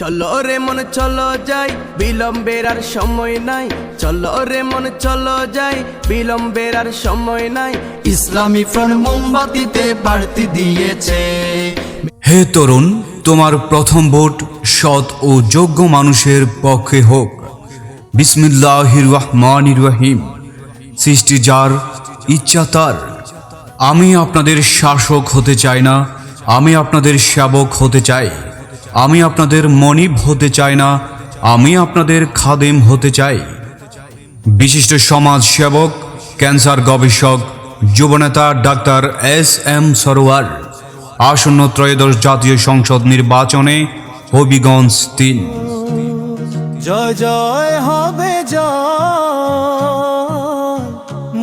চলো রে মন, চলো যাই। বিলম্বের আর সময় নাই। চলো রে মন, চলো যাই। বিলম্বের আর সময় নাই। ইসলামী ফ্রন্ট মোমবাতিতে বাড়তি দিয়েছে। হে তরুণ, তোমার প্রথম ভোট সৎ ও যোগ্য মানুষের পক্ষে হোক। বিসমিল্লাহির রহমানির রহিম। সৃষ্টি যার ইচ্ছা তার। আমি আপনাদের শাসক হতে চাই না। আমি আপনাদের সেবক হতে চাই। আমি আপনাদের মনিব হতে চাই না, আমি আপনাদের খাদেম হতে চাই। বিশিষ্ট সমাজ সেবক, ক্যান্সার গবেষক, যুবনেতা ডাক্তার এস এম সরোয়ার, আসন্ন ত্রয়োদশ জাতীয় সংসদ নির্বাচনে হবিগঞ্জ তিন। জয় জয় হবে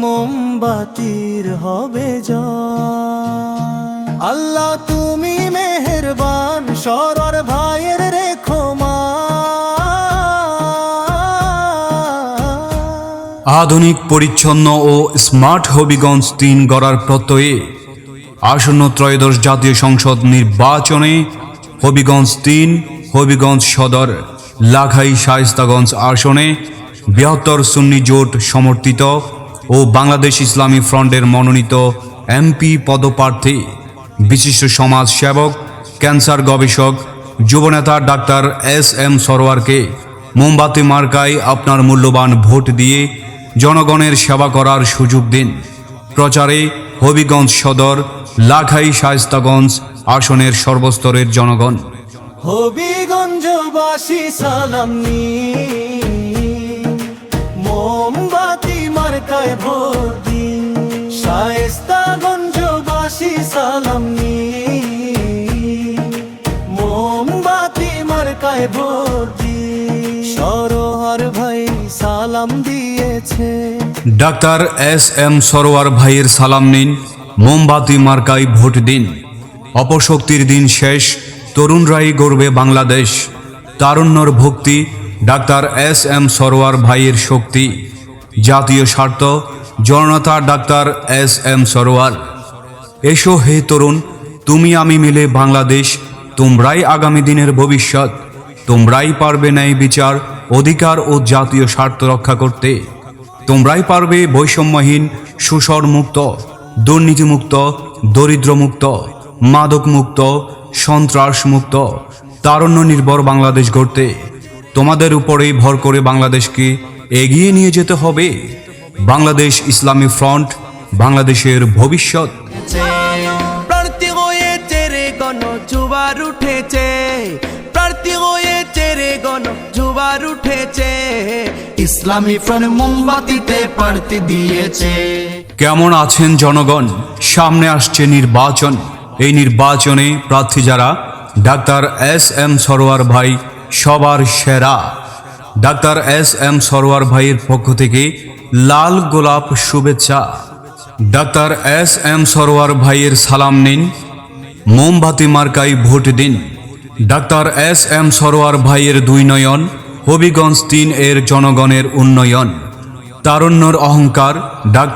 মোমবাতির হবে আল্লাহ তুমি সরর ভাইয়ের রেখো মা আধুনিক, পরিচ্ছন্ন ও স্মার্ট হবিগঞ্জ তিন গড়ার প্রত্যয়ে আসন্ন ত্রয়োদশ জাতীয় সংসদ নির্বাচনে হবিগঞ্জ তিন, হবিগঞ্জ সদর, লাখাই শায়স্তাগঞ্জ আসনে বৃহত্তর সুন্নি জোট সমর্থিত ও বাংলাদেশ ইসলামী ফ্রন্টের মনোনীত এমপি পদপ্রার্থী, বিশিষ্ট সমাজ সেবক ক্যান্সার গবেষক, যুবনেতা ডাক্তার এস এম সরোয়ারকে মোমবাতি মার্কায় আপনার মূল্যবান ভোট দিয়ে জনগণের সেবা করার সুযোগ দিন। প্রচারে হবিগঞ্জ সদর, লাখাই শায়স্তাগঞ্জ আসনের সর্বস্তরের জনগণ। সালাম মোমবাতি মার্কায় ভোট দিন। সালাম নি ভোট দিন সরোহর ভাই সালাম দিয়েছে। ডাক্তার এস এম সরোয়ার ভাইয়ের সালাম নিন। মোমবাতি মার্কায় ভোট দিন। অপশক্তির দিন শেষ। তরুণরাই গড়বে বাংলাদেশ। তারুণ্যর ভক্তি ডাক্তার এস এম সরোয়ার ভাইয়ের শক্তি। জাতীয় স্বার্থ, জনতা ডাক্তার এস এম সরোয়ার। এসো হে তরুণ, তুমি আমি মিলে বাংলাদেশ। তোমরাই আগামী দিনের ভবিষ্যৎ। তোমরাই পারবে ন্যায় বিচার, অধিকার ও জাতীয় স্বার্থ রক্ষা করতে। তোমরাই পারবে বৈষম্যহীন, সুসর মুক্ত, দুর্নীতিমুক্ত, দরিদ্রমুক্ত, মাদকমুক্ত সন্ত্রাস মুক্ত তারণ্য নির্ভর বাংলাদেশ গড়তে। তোমাদের উপরেই ভর করে বাংলাদেশকে এগিয়ে নিয়ে যেতে হবে। বাংলাদেশ ইসলামী ফ্রন্ট, বাংলাদেশের ভবিষ্যৎ। গণ জুবার উঠেছে। প্রার্থী হয়েছে রে গণ জুবার উঠেছে। ইসলামী ফ্রন্ট মোমবাতিতে বাড়তি দিয়েছে। কেমন আছেন জনগণ? সামনে আসছে নির্বাচন। এই নির্বাচনে প্রার্থী যারা, ডাক্তার এস এম সরোয়ার ভাই সবার সেরা। ডাক্তার এস এম সরোয়ার ভাইয়ের পক্ষ থেকে লাল গোলাপ শুভেচ্ছা। ডাক্তার এস এম সরোয়ার ভাইয়ের সালাম নিন। মোমবাতি মার্কাই ভোট দিন। ডাক্তার এস এম সরোয়ার ভাইয়ের দুই নয়ন, হবিগঞ্জ তিন এর জনগণের উন্নয়ন। তারুণ্যর অহংকার, ডাক্তার